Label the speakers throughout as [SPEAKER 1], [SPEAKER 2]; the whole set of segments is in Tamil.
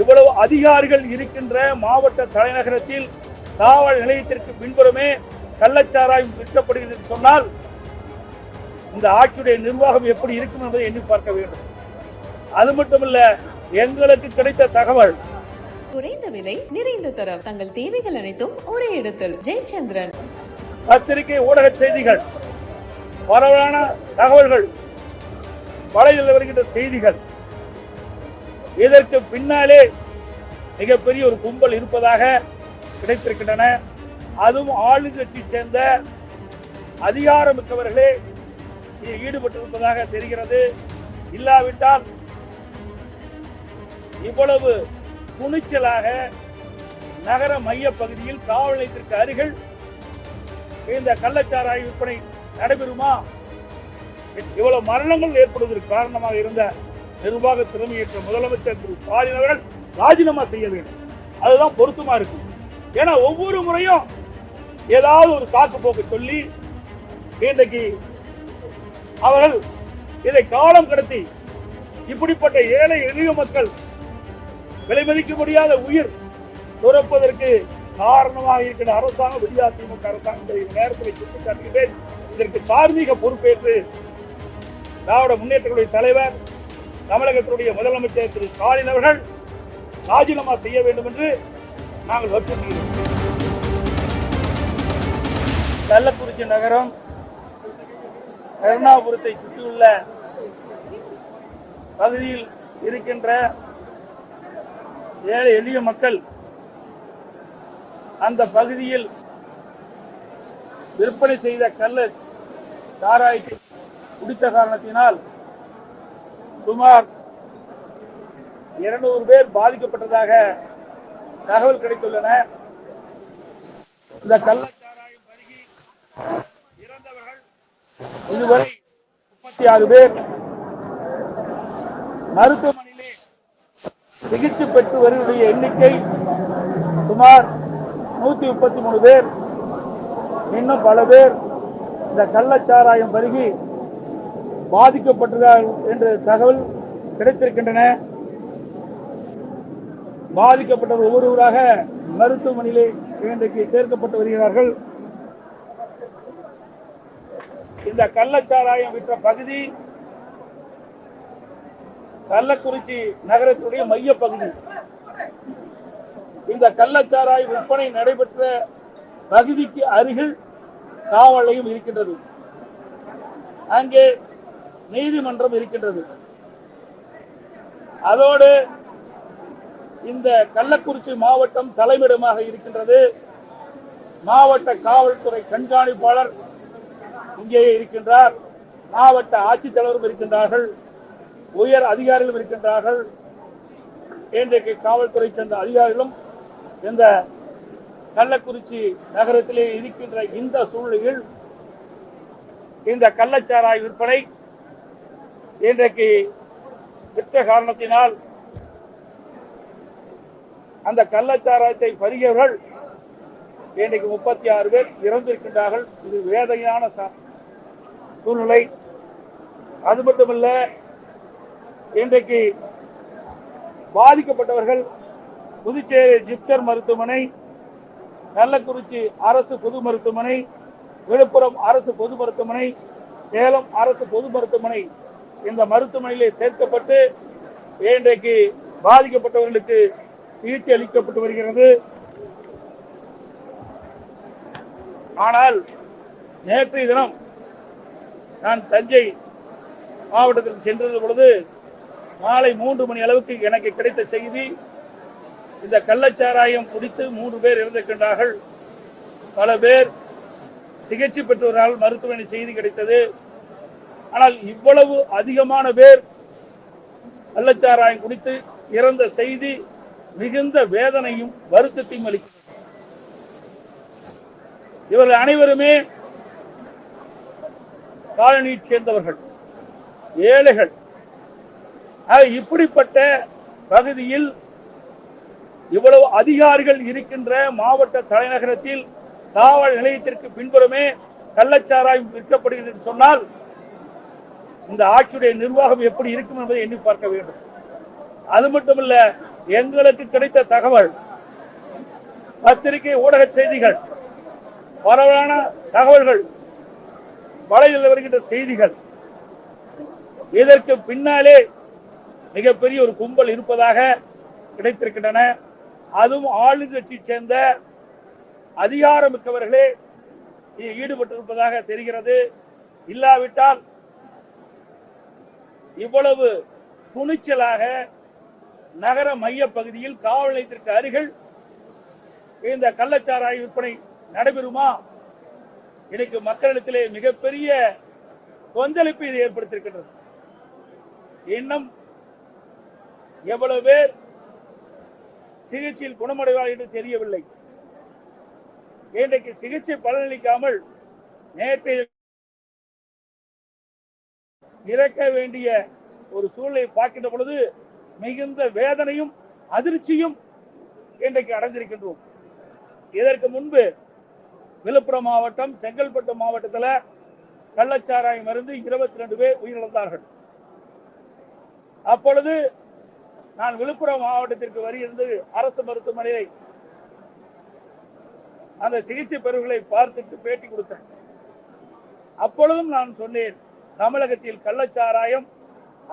[SPEAKER 1] இவ்வளவு அதிகாரிகள் இருக்கின்ற மாவட்ட தலைநகரத்தில் காவல் நிலையத்திற்கு பின்புறமே கள்ளச்சாராயம் விற்கப்படுகிறது என்று சொன்னால் இந்த ஆட்சியுடைய நிர்வாகம் எப்படி இருக்கும் என்பதை எண்ணி பார்க்க வேண்டும். அது மட்டுமல்ல எங்களுக்கு கிடைத்த தகவல்.
[SPEAKER 2] குறைந்த விலை நிறைந்த தரம். தங்கள் தேவைகள் அனைத்தும் ஒரே இடத்தில். ஜெயச்சந்திரன்.
[SPEAKER 1] பத்திரிகை ஊடக செய்திகள் பரவலான தகவல்கள் வலையில் வருகின்ற செய்திகள். இதற்கு பின்னாலே மிகப்பெரிய ஒரு கும்பல் இருப்பதாக கிடைத்திருக்கின்றன. அதுவும் ஆளுங்கட்சியை சேர்ந்த அதிகாரமிக்கவர்களே ஈடுபட்டிருப்பதாக தெரிகிறது. இல்லாவிட்டால் இவ்வளவு துணிச்சலாக நகர மைய பகுதியில் காவல் நிலையத்திற்கு அருகில் இந்த கள்ளச்சாராய விற்பனை நடைபெறுமா? இவ்வளவு மரணங்கள் ஏற்படுவதற்கு காரணமாக இருந்த நிர்வாக திறமையற்ற முதலமைச்சர் திரு ஸ்டாலின் அவர்கள் ராஜினாமா செய்ய வேண்டும். அதுதான் பொருத்தமா இருக்கும். ஏன்னா ஒவ்வொரு முறையும் ஏதாவது ஒரு சாக்கு போக்கு சொல்லி இன்றைக்கு அவர்கள் இதை காலம் கடத்தி இப்படிப்பட்ட ஏழை எளிய மக்கள் விலைமதிக்க முடியாத உயிர் துறப்பதற்கு காரணமாக இருக்கிற அரசாங்கம் விடியா திமுக அரசாங்கம் நேரத்தில் சுட்டிக்காட்டுகிறேன். இதற்கு தார்மீக பொறுப்பேற்று திராவிட முன்னேற்றங்களுடைய தலைவர் தமிழகத்தினுடைய முதலமைச்சர் திரு ஸ்டாலின் அவர்கள் ராஜினாமா செய்ய வேண்டும் என்று நாங்கள் வற்புறுத்துகிறோம். கள்ளக்குறிச்சி நகரம் கருணாபுரத்தை சுற்றியுள்ள பகுதியில் இருக்கின்ற ஏழை எளிய மக்கள் அந்த பகுதியில் விற்பனை செய்த கள்ள சாராயத்தை குடித்த காரணத்தினால் சுமார் இருநூறு பேர் பாதிக்கப்பட்டதாக தகவல் கிடைத்துள்ளன. இந்த கள்ளச்சாராயம் பருகி இறந்தவர்கள் இதுவரை முப்பத்தி ஆறு பேர் மருத்துவமனையிலே சிகிச்சை பெற்று வருவதுடைய எண்ணிக்கை சுமார் நூத்தி முப்பத்தி மூணு பேர். இன்னும் பல பேர் இந்த கள்ளச்சாராயம் பருகி பாதிக்கப்பட்டதால் என்ற தகவல் கிடைத்திருக்கின்றன. பாதிக்கப்பட்டவர் ஒவ்வொருவராக மருத்துவமனையிலே இன்றைக்கு சேர்க்கப்பட்டு வருகிறார்கள். இந்த கள்ளச்சாராயம் விற்ற பகுதி கள்ளக்குறிச்சி நகரத்துடைய மைய பகுதி இந்த கள்ளச்சாராய விற்பனை நடைபெற்ற பகுதிக்கு அருகில் காவல் நிலையம் இருக்கின்றது. அங்கே நீதிமன்றம் இருக்கின்றது. அதோடு இந்த கள்ளக்குறிச்சி மாவட்டம் தலைமையிடமாக இருக்கின்றது. மாவட்ட காவல்துறை கண்காணிப்பாளர் இங்கே இருக்கின்றார். மாவட்ட ஆட்சித்தலைவரும் இருக்கின்றார்கள். உயர் அதிகாரிகளும் இருக்கின்றார்கள். இன்றைக்கு காவல்துறை சேர்ந்த அதிகாரிகளும் இந்த கள்ளக்குறிச்சி நகரத்திலே இருக்கின்ற இந்த சூழ்நிலையில் இந்த கள்ளச்சாராய விற்பனை இன்றைக்கு விற்ற காரணத்தினால் அந்த கள்ளச்சாராயத்தை பருகியவர்கள் இன்றைக்கு முப்பத்தி ஆறு பேர் இறந்திருக்கின்றார்கள். இது வேதனையான ச- சூழ்நிலை. அது மட்டுமல்ல இன்றைக்கு பாதிக்கப்பட்டவர்கள் புதுச்சேரி ஜிப்டர் மருத்துவமனை கள்ளக்குறிச்சி அரசு பொது மருத்துவமனை விழுப்புரம் அரசு பொது மருத்துவமனை சேலம் அரசு பொது மருத்துவமனை இந்த மருத்துவமனையிலே சேர்க்கப்பட்டு இன்றைக்கு பாதிக்கப்பட்டவர்களுக்கு சிகிச்சை அளிக்கப்பட்டு வருகிறது. ஆனால் நேற்றைய தினம் நான் தஞ்சை மாவட்டத்திற்கு சென்றது பொழுது மாலை மூன்று மணி அளவுக்கு எனக்கு கிடைத்த செய்தி இந்த கள்ளச்சாராயம் குடித்து மூன்று பேர் இறந்திருக்கின்றார்கள். பல பேர் சிகிச்சை பெற்றவரால் மருத்துவமனை செய்தி கிடைத்தது. ஆனால் இவ்வளவு அதிகமான பேர் கள்ளச்சாராயம் குடித்து இறந்த செய்தி மிகுந்த வேதனையும் வருத்தத்தையும் அளிக்கிறது. இவர்கள் அனைவருமே காலனியைச் சேர்ந்தவர்கள் ஏழைகள். இப்படிப்பட்ட பகுதியில் இவ்வளவு அதிகாரிகள் இருக்கின்ற மாவட்ட தலைநகரத்தில் காவல் நிலையத்திற்கு பின்புறமே கள்ளச்சாராயம் விற்கப்படுகிறது என்று சொன்னால் இந்த ஆட்சியுடைய நிர்வாகம் எப்படி இருக்கும் என்பதை எண்ணி பார்க்க வேண்டும். அது மட்டுமல்ல எங்களுக்கு கிடைத்த தகவல் பத்திரிகை ஊடக செய்திகள் பரவலான தகவல்கள் வலையில் வருகின்ற செய்திகள். இதற்கு பின்னாலே மிகப்பெரிய ஒரு கும்பல் இருப்பதாக கிடைத்திருக்கின்றன. அதுவும் ஆளுங்கட்சியை சேர்ந்த அதிகாரமிக்கவர்களே ஈடுபட்டிருப்பதாக தெரிகிறது. இல்லாவிட்டால் இவ்வளவு துணிச்சலாக நகர மைய பகுதியில் காவல் நிலையத்திற்கு அருகில் இந்த கள்ளச்சாராய விற்பனை நடைபெறுமா? இன்னைக்கு மக்களிடத்திலே மிகப்பெரிய கொந்தளிப்பு இது ஏற்படுத்தியிருக்கின்றது. இன்னும் எவ்வளவு பேர் சிகிச்சையில் குணமடைவார் என்று தெரியவில்லை. இன்றைக்கு சிகிச்சை பலனளிக்காமல் நேற்றைய இறக்க வேண்டிய ஒரு சூழ்நிலை பார்க்கின்ற பொழுது மிகுந்த வேதனையும் அதிர்ச்சியும் இன்றைக்கு அடைந்திருக்கின்றோம். இதற்கு முன்பு விழுப்புரம் மாவட்டம் செங்கல்பட்டு மாவட்டத்தில் கள்ளச்சாராயம் இருந்து இருபத்தி ரெண்டு பேர் உயிரிழந்தார்கள். அப்பொழுது நான் விழுப்புரம் மாவட்டத்திற்கு வருகிறது அரசு மருத்துவமனையை அந்த சிகிச்சை பெறுகளை பார்த்துட்டு பேட்டி கொடுத்தேன். அப்பொழுதும் நான் சொன்னேன் தமிழகத்தில் கள்ளச்சாராயம்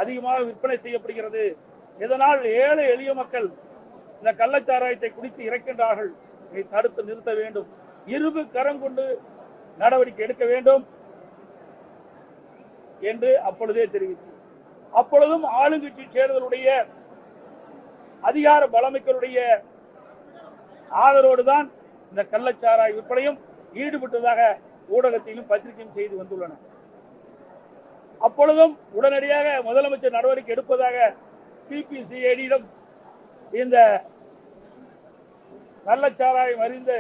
[SPEAKER 1] அதிகமாக விற்பனை செய்யப்படுகிறது. இதனால் ஏழை எளிய மக்கள் இந்த கள்ளச்சாராயத்தை குடித்து இறக்கின்றார்கள். இதை தடுத்து நிறுத்த வேண்டும். இருபு கரம் கொண்டு நடவடிக்கை எடுக்க வேண்டும் என்று அப்பொழுதே தெரிவித்து அப்பொழுதும் ஆளுங்கட்சி சேர்தலுடைய அதிகார பலமிக்கருடைய ஆதரவோடு தான் இந்த கள்ளச்சாராய விற்பனையும் ஈடுபட்டதாக ஊடகத்திலும் பத்திரிகையும் செய்து வந்துள்ளன. அப்பொழுதும் உடனடியாக முதலமைச்சர் நடவடிக்கை எடுப்பதாக சிபிசிஐடியிடம் இந்த கள்ளச்சாராயம் அறிந்து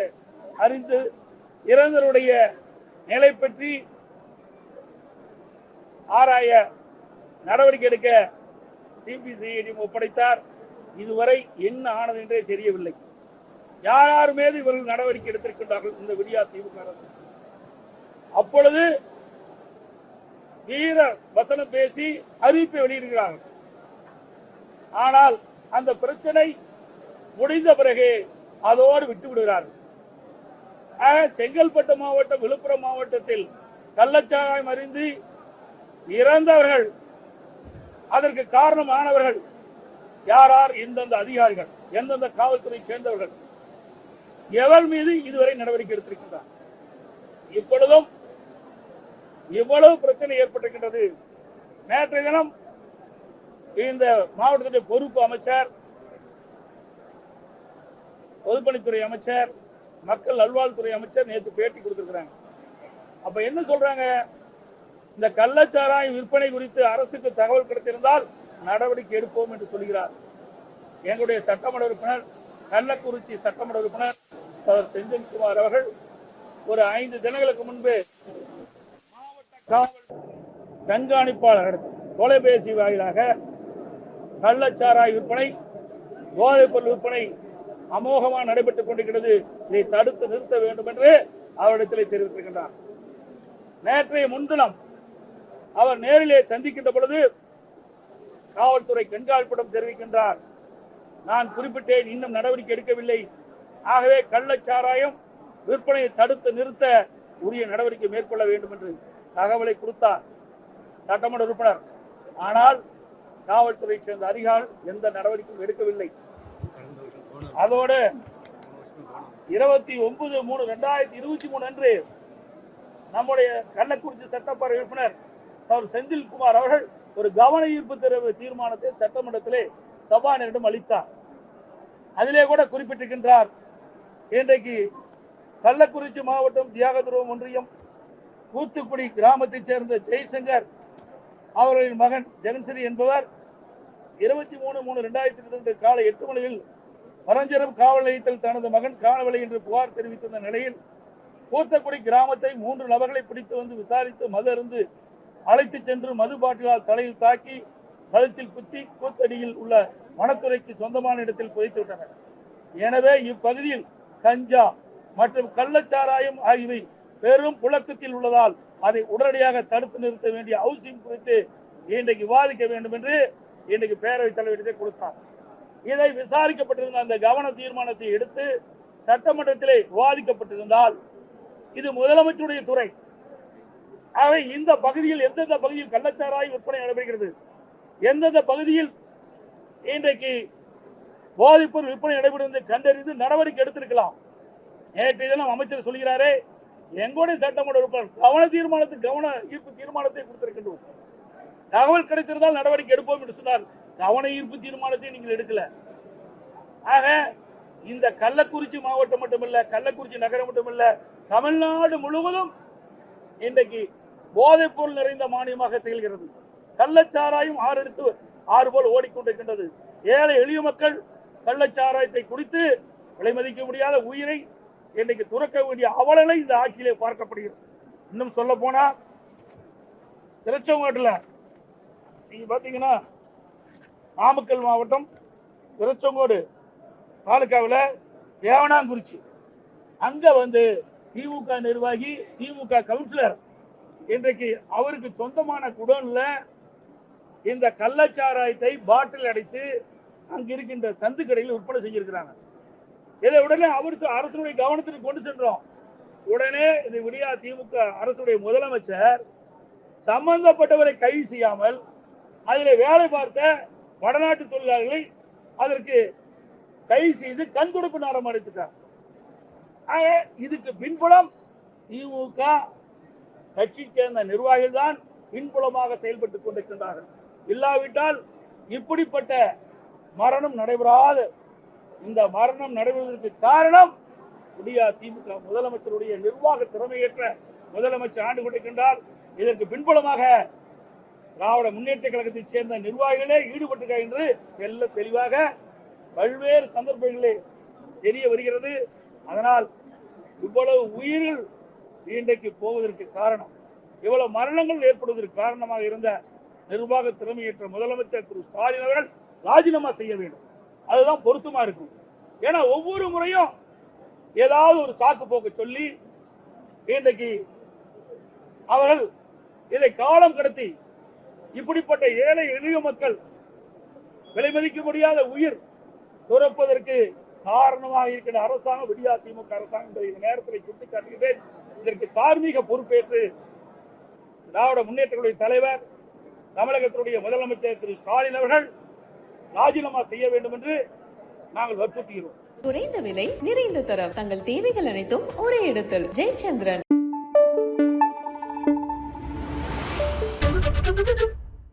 [SPEAKER 1] அறிந்து இறந்தருடைய நிலை பற்றி ஆராய நடவடிக்கை எடுக்க சிபிசிஐடி ஒப்படைத்தார். இதுவரை என்ன ஆனது என்றே தெரியவில்லை. யார் யார் மீது இவர்கள் நடவடிக்கை எடுத்திருக்கின்றார்கள்? இந்த விடியா திமுக அரசு. அப்பொழுது வீர வசனம் பேசி அறிவிப்பை வெளியிடுகிறார்கள். ஆனால் அந்த பிரச்சனை முடிந்த பிறகு அதோடு விட்டு விடுகிறார்கள். செங்கல்பட்டு மாவட்டம் விழுப்புரம் மாவட்டத்தில் கள்ளச்சாராயம் அறிந்து இறந்தவர்கள் அதற்கு காரணமானவர்கள் யார் யார் எந்தெந்த அதிகாரிகள் எந்தெந்த காவல்துறை சேர்ந்தவர்கள். எவர் மீது இதுவரை நடவடிக்கை எடுத்திருக்கின்றார்? இப்பொழுதும் இவ்வளவு பிரச்சனை ஏற்பட்டிருக்கின்றது. நேற்றைய தினம் இந்த மாவட்டத்துடைய பொறுப்பு அமைச்சர் பொதுப்பணித்துறை அமைச்சர் மக்கள் நல்வாழ்வுத்துறை அமைச்சர் நேற்று பேட்டி கொடுத்திருக்கிறாங்க. அப்ப என்ன சொல்றாங்க? இந்த கள்ளச்சாராய விற்பனை குறித்து அரசுக்கு தகவல் கிடைத்திருந்தால் நடவடிக்கை எடுப்போம் என்று சொல்கிறார். எங்களுடைய சட்டமன்ற உறுப்பினர் கள்ளக்குறிச்சி சட்டமன்ற உறுப்பினர் அவர் செந்தில்குமார் அவர்கள் ஒரு ஐந்து தினங்களுக்கு முன்பு கண்காணிப்பாளர் தொலைபேசி வாயிலாக கள்ளச்சாராய் விற்பனை போதைப் பொருள் விற்பனை அமோகமாக நடைபெற்றுக் கொண்டிருக்கிறது. இதை தடுத்து நிறுத்த வேண்டும் என்று அவரிடத்திலே தெரிவித்திருக்கின்றார். நேற்றைய முன்தினம் அவர் நேரிலே சந்திக்கின்ற பொழுது காவல்துறை கண்காணிப்பிடம் தெரிவிக்கின்றார். நான் குறிப்பிட்டேன் இன்னும் நடவடிக்கை எடுக்கவில்லை. ஆகவே கள்ளச்சாராயம் விற்பனையை தடுத்து நிறுத்த உரிய நடவடிக்கை மேற்கொள்ள வேண்டும் என்று தகவலை கொடுத்தார் சட்டமன்ற உறுப்பினர். ஆனால் காவல்துறை சேர்ந்த அதிகாரி எந்த நடவடிக்கையும் எடுக்கவில்லை. அதோடு இருபத்தி ஒன்பது மூணு ரெண்டாயிரத்தி இருபத்தி மூணு அன்று நம்முடைய கள்ளக்குறிச்சி சட்டப்பேரவை உறுப்பினர் அவர் செந்தில்குமார் அவர்கள் ஒரு கவன ஈர்ப்பு தெரிவு தீர்மானத்தை சட்டமன்றத்திலே சபாநாயகரிடம் அளித்தார். அதிலே கூட குறிப்பிட்டிருக்கின்றார் இன்றைக்கு கள்ளக்குறிச்சி மாவட்டம் தியாகதுருவம் ஒன்றியம் கூத்துக்குடி கிராமத்தைச் சேர்ந்த ஜெய்சங்கர் அவர்களின் மகன் ஜெகன்சரி என்பவர் இருபத்தி மூணு மூணு ரெண்டாயிரத்தி இரண்டு காலை எட்டு மணியில் பரஞ்சரம் காவல் நிலையத்தில் தனது மகன் காணவில்லை என்று புகார் தெரிவித்திருந்த நிலையில் கூத்தக்குடி கிராமத்தை மூன்று நபர்களை பிடித்து வந்து விசாரித்து மது அருந்து அழைத்து சென்று மது பாட்டிலால் தலையில் தாக்கி கழுத்தில் குத்தி கூத்தடியில் உள்ள வனத்துறைக்கு சொந்தமான இடத்தில் புதைத்து விட்டனர். எனவே இப்பகுதியில் கஞ்சா மற்றும் கள்ளச்சாராயம் ஆகியவை பெரும் புழக்கத்தில் உள்ளதால் அதை உடனடியாக தடுத்து நிறுத்த வேண்டிய அவசியம் குறித்து இன்றைக்கு விவாதிக்க வேண்டும் என்று இன்றைக்கு பேரவைத் தலைவரிடத்தை கொடுத்தார். இதை விசாரிக்கப்பட்டிருந்த அந்த கவன தீர்மானத்தை எடுத்து சட்டமன்றத்திலே விவாதிக்கப்பட்டிருந்தால் இது முதலமைச்சருடைய துறை. ஆக இந்த பகுதியில் எந்தெந்த பகுதியில் கள்ளச்சாராய் விற்பனை நடைபெறுகிறது? எந்தெந்த பகுதியில் இன்றைக்கு போதைப்பொருள் விற்பனை நடைபெறுவதை கண்டறிந்து நடவடிக்கை எடுத்திருக்கலாம்? நேற்று தினம் அமைச்சர் சொல்கிறாரே எங்களுடைய சட்டமன்ற உறுப்பினர் கவன தீர்மானத்துக்கு கவன ஈர்ப்பு தீர்மானத்தை கொடுத்திருக்கின்றோம் தகவல் கிடைத்திருந்தால் நடவடிக்கை எடுப்போம் என்று சொன்னார். கவன ஈர்ப்பு தீர்மானத்தை நீங்கள் எடுக்கல. ஆக இந்த கள்ளக்குறிச்சி மாவட்டம் மட்டுமல்ல கள்ளக்குறிச்சி நகரம் மட்டுமல்ல தமிழ்நாடு முழுவதும் இன்றைக்கு போதைப் பொருள் நிறைந்த மானியமாக திகழ்கிறது. கள்ளச்சாராயம் ஆறெடுத்து ஆறு போல் ஓடிக்கொண்டிருக்கின்றது. ஏழை எளிய மக்கள் கள்ளச்சாராயத்தை குடித்து விலை மதிக்க முடியாத உயிரை இன்றைக்கு துறக்க வேண்டிய அவலனை இந்த ஆட்சியிலே பார்க்கப்படுகிறது. இன்னும் சொல்ல போனா திருச்செங்கோட்டில் நீங்க பாத்தீங்கன்னா நாமக்கல் மாவட்டம் திருச்செங்கோடு தாலுக்காவில் தேவனாங்குறிச்சி. அங்க வந்து திமுக நிர்வாகி திமுக கவுன்சிலர் இன்றைக்கு அவருக்கு சொந்தமான குடோன்ல இந்த கள்ளச்சாராயத்தை பாட்டில் அடைத்து அங்கிருக்கின்ற சந்து கடையில் விற்பனை செஞ்சிருக்கிறாங்க. இதை உடனே அவருக்கு அரசுடைய கவனத்திற்கு கொண்டு சென்றோம். உடனே இது விடியா திமுக அரசுடைய முதலமைச்சர் சம்பந்தப்பட்டவரை கைது செய்யாமல் அதில் வேலை பார்த்த வடநாட்டு தொழிலாளர்களை அதற்கு கைது செய்து கண் துடுப்பு நாடம் அடைத்துட்டார் ஆக இதுக்கு பின்புலம் திமுக கட்சி சேர்ந்த நிர்வாகிகள் தான் பின்புலமாக செயல்பட்டுக் கொண்டிருக்கின்றார்கள். இல்லாவிட்டால் இப்படிப்பட்ட மரணம் நடைபெறாது. இந்த மரணம் நடைபெறுவதற்கு காரணம் விடியா திமுக முதலமைச்சருடைய நிர்வாக திறமையற்ற முதலமைச்சர் ஆண்டு கொண்டிருக்கின்றார். இதற்கு பின்புலமாக திராவிட முன்னேற்ற கழகத்தைச் சேர்ந்த நிர்வாகிகளே ஈடுபட்டிருக்கிறார் என்று தெல்ல தெளிவாக பல்வேறு சந்தர்ப்பங்களிலே தெரிய வருகிறது. அதனால் இவ்வளவு உயிர்கள் இன்றைக்கு போவதற்கு காரணம் இவ்வளவு மரணங்கள் ஏற்படுவதற்கு காரணமாக இருந்த நிர்வாக திறமையற்ற முதலமைச்சர் திரு ஸ்டாலின் அவர்கள் ராஜினாமா செய்ய வேண்டும். அதுதான் பொருத்தமா இருக்கும். ஏன்னா ஒவ்வொரு முறையும் ஏதாவது ஒரு சாக்கு போக்க சொல்லி இன்றைக்கு அவர்கள் இதை காலம் கடத்தி இப்படிப்பட்ட ஏழை எளிய மக்கள் விலைமதிக்க முடியாத உயிர் துறப்பதற்கு காரணமாக இருக்கிற அரசாங்கம் விடியா திமுக அரசாங்கம் என்பதை இந்த நேரத்தில் சுட்டிக்காட்டுகிறேன். இதற்கு தார்மீக பொறுப்பேற்று திராவிட முன்னேற்ற தலைவர் தமிழகத்தினுடைய முதலமைச்சர் திரு ஸ்டாலின் அவர்கள் ராஜினாமா செய்ய வேண்டும் என்று நாங்கள் வற்புறுத்துகிறோம்.
[SPEAKER 2] குறைந்த விலை நிறைந்த தரம். தங்கள் தேவைகள் அனைத்தும் ஒரே இடத்தில். ஜெயச்சந்திரன்.